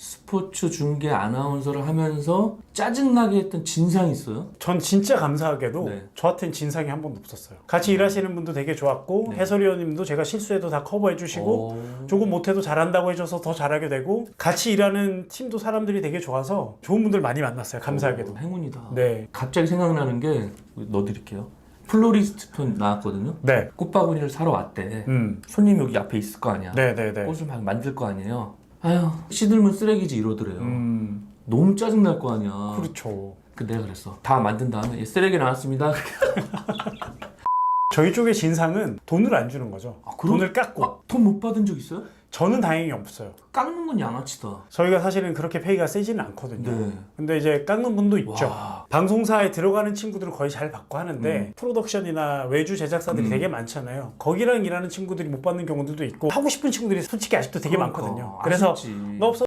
스포츠 중계 아나운서를 하면서 짜증나게 했던 진상이 있어요? 전 진짜 감사하게도 네. 저한테는 진상이 한 번도 없었어요. 같이 일하시는 분도 되게 좋았고 네. 해설위원님도 제가 실수해도 다 커버해 주시고 어... 조금 못해도 잘한다고 해줘서 더 잘하게 되고 같이 일하는 팀도 사람들이 되게 좋아서 좋은 분들 많이 만났어요. 감사하게도. 어, 행운이다. 네. 갑자기 생각나는 게 넣어드릴게요. 플로리스트 편 나왔거든요. 네. 꽃바구니를 사러 왔대. 음. 손님 여기 앞에 있을 거 아니야. 네네네. 꽃을 막 만들 거 아니에요. 아휴 시들면 쓰레기지 이러더래요. 음. 너무 짜증 날 거 아니야. 그렇죠. 그 내가 그랬어. 다 만든 다음에 예, 쓰레기 나왔습니다. 저희 쪽의 진상은 돈을 안 주는 거죠. 아, 그럼- 돈을 깎고. 돈못 받은 적 있어요? 저는 다행히 없어요. 깎는 건 양아치다. 저희가 사실은 그렇게 페이가 세지는 않거든요. 네. 근데 이제 깎는 분도 있죠. 와. 방송사에 들어가는 친구들은 거의 잘 받고 하는데 프로덕션이나 외주 제작사들이 음. 되게 많잖아요. 거기랑 일하는 친구들이 못 받는 경우들도 있고 하고 싶은 친구들이 솔직히 아직도 되게 그러니까, 많거든요. 그래서 아쉽지. 너 없어